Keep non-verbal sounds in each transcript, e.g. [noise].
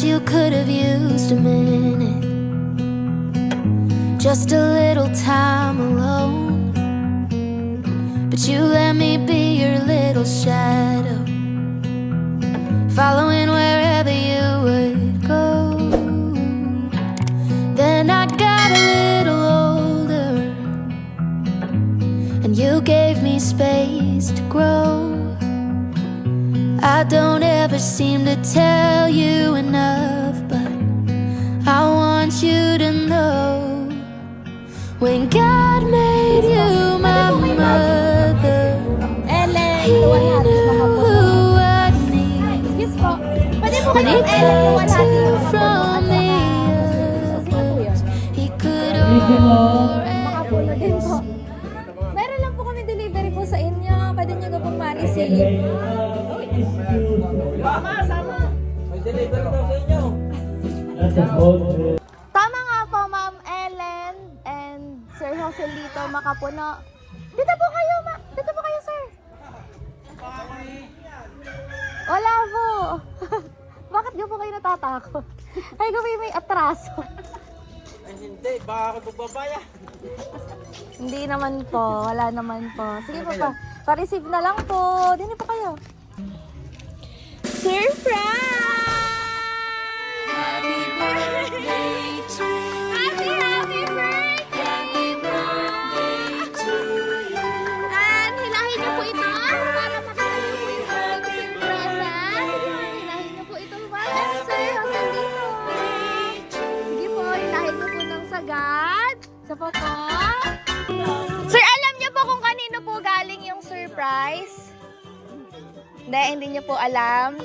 You could have used a minute. Just a little time alone. But you let me be your little shadow. Following don't seem to tell you enough, but I want you to know when God made you my mother, He knew I need when He picked you from the others. He could already. Meron lang po kami delivery po sa inyo. Pwede nyo. Tama nga po, Ma'am Ellen and Sir Joselito Makapuno. Dito po kayo, ma. Dito po kayo, sir. Wala po. [laughs] Bakit nga po kayo natatakot? Ay, kami may atraso. Ay, hindi. Baka ako magbabaya. Hindi naman po. Wala naman po. Sige po pa. Pa-receive na lang po. Dini po kayo. Surprise! Happy birthday to you. Happy, happy birthday! Happy birthday to you. And hilahin niyo po ito para makita niyo po yung surpresa. Hilahin niyo po ito, Ma'am Sir Joselito. Sige po, hilahin niyo po ng sagad. Sa po po. Sir, alam niyo po kung kanino po galing yung surprise? Hindi, hindi niyo po alam.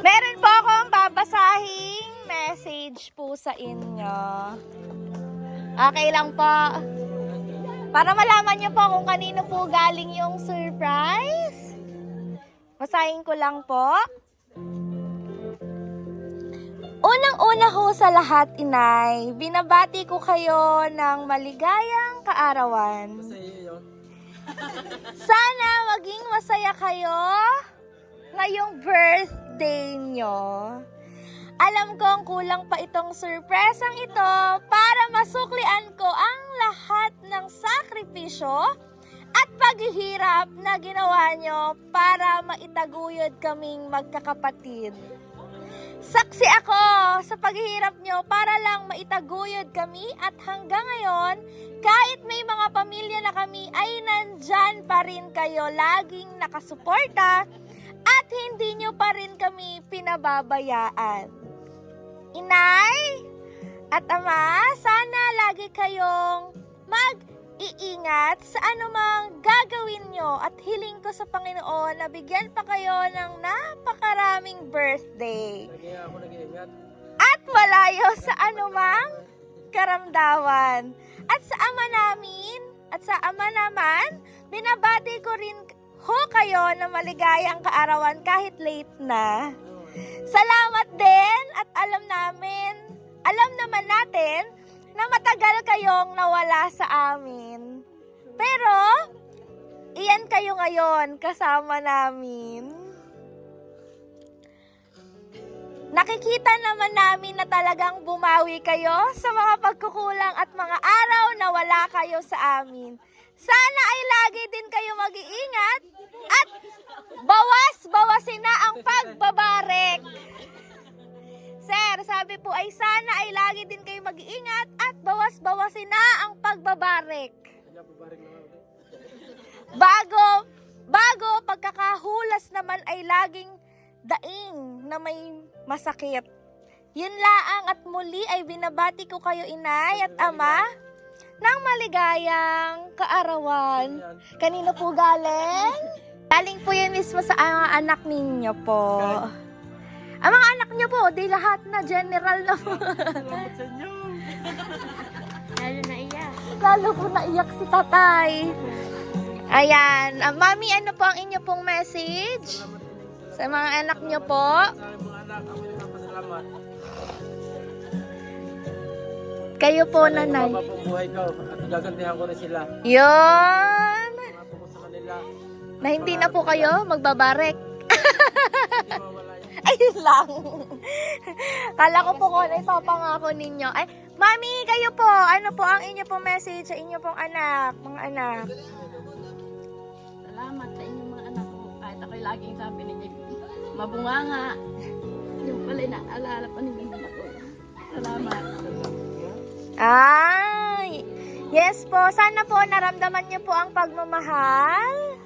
Meron po akong babasahing message po sa inyo. Okay lang po. Para malaman niyo po kung kanino po galing yung surprise. Basahin ko lang po. Unang-una ho sa lahat, inay, binabati ko kayo ng maligayang kaarawan. Sana maging masaya kayo ngayong birthday nyo. Alam kong kulang pa itong surpresang ito para masuklian ko ang lahat ng sakripisyo at paghihirap na ginawa nyo para maitaguyod kaming magkakapatid. Saksi ako sa paghihirap nyo para lang maitaguyod kami at hanggang ngayon, kahit may mga pamilya na kami ay nandyan pa rin kayo laging nakasuporta at hindi nyo pa rin kami pinababayaan. Inay at ama, sana lagi kayong mag-iingat sa anumang gagawin nyo at hiling ko sa Panginoon na bigyan pa kayo ng napakaraming birthday at malayo sa anumang karamdaman. At sa ama namin, at sa ama naman, binabati ko rin ho kayo na maligayang kaarawan kahit late na. Salamat din at alam namin, alam naman natin na matagal kayong nawala sa amin. Pero, iyan kayo ngayon kasama namin. Nakikita naman namin na talagang bumawi kayo sa mga pagkukulang at mga araw na wala kayo sa amin. Sana ay lagi din kayo mag-iingat at bawas-bawasin na ang pagbabarek. Sir, sabi po ay sana ay lagi din kayo mag-iingat at bawas-bawasin na ang pagbabarek. Bago, bago pagkakahulas naman ay laging daing na may masakit. Yun laang at muli ay binabati ko kayo inay at ama ng maligayang kaarawan. Kanino po galing? Galing po yun mismo sa mga anak ninyo po. Ang mga anak nyo po, di lahat na general na po. Salamat sa inyo. Lalo po naiyak si tatay. Ayan. Ah, mami, ano po ang inyo pong message? Sa mga anak nyo po? Kayo po, nanay. Buhay ko at gagantihan ko rin sila. Yun! Sa kanila. Na hindi na po kayo magbabarek. [laughs] Ayun lang. Kala ko po kung ano ipapangako ninyo. Ay, Mami, kayo po, ano po ang inyo pong message sa inyo pong anak, mga anak? Salamat sa inyong mga anak ko. Kahit ako'y laging sabi ninyo, mabunganga. Yung pala naalala pa ninyo mga ko. Salamat. Ay, yes po. Sana po naramdaman niyo po ang pagmamahal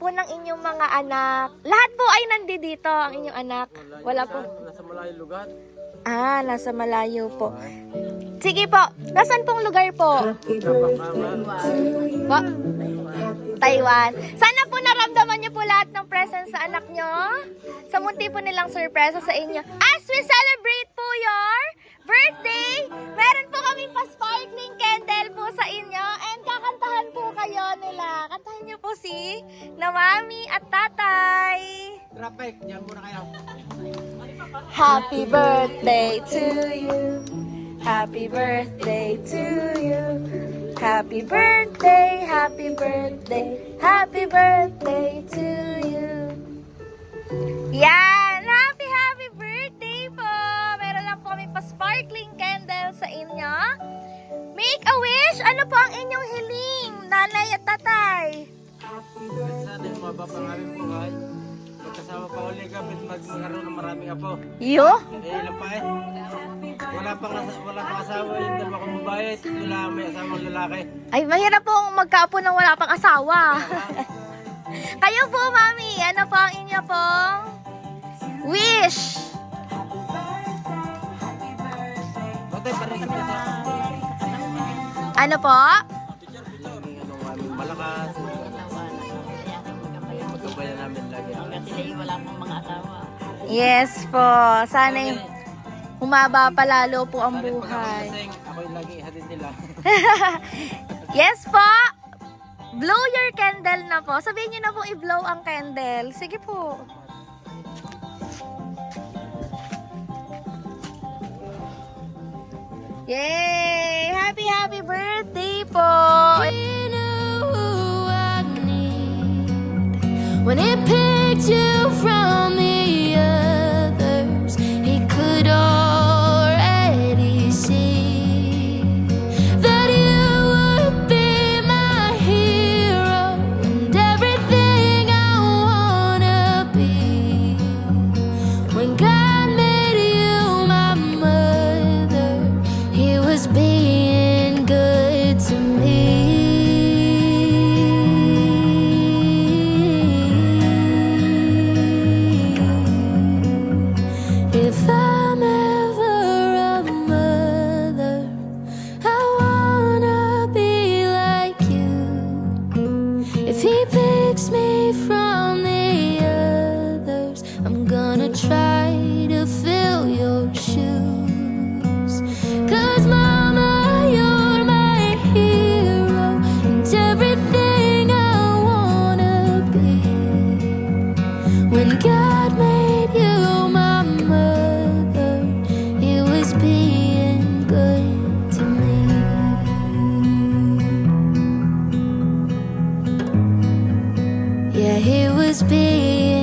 po ng inyong mga anak. Lahat po ay nandito ang inyong anak. Wala po. Nasa malayong lugar. Ah, nasa malayo po. Sige po. Nasaan pong lugar po? Po? Taiwan. Sana naramdaman niyo po lahat ng presence sa anak niyo. Sa munti po nilang sorpresa sa inyo. As we celebrate po your birthday, meron po kaming pa-sparkling candle po sa inyo and kakantahan po kayo nila. Kantahan niyo po si na mami at tatay. Traffic, diyan muna kayo. Happy birthday to you. Happy birthday to you. Happy birthday, happy birthday, happy birthday to you. Yan! Happy, happy birthday po! Meron lang po kami pa sparkling candle sa inyo. Make a wish! Ano po ang inyong hiling, nanay at tatay? Sana yung mababa pang Magkasama pa ulit kami mag magkaroon ng maraming apo. Yo? Eh, ilan pa eh. Wala pang, wala pang asawa yung dalawa kong babae. Wala may asawang lalaki. Ay, mahirap pong magkaapo ng wala pang asawa. [laughs] Kayo po, mami. Ano po ang inyo pong wish? Ano po? Yes po. Sana yung humaba pa lalo po ang buhay. lagi ihatid nila. [laughs] Yes po! Blow your candle na po. Sabihin niyo na po i-blow ang candle. Sige po. Yay! Happy, happy birthday po! I need when he picked you from the being good to me. be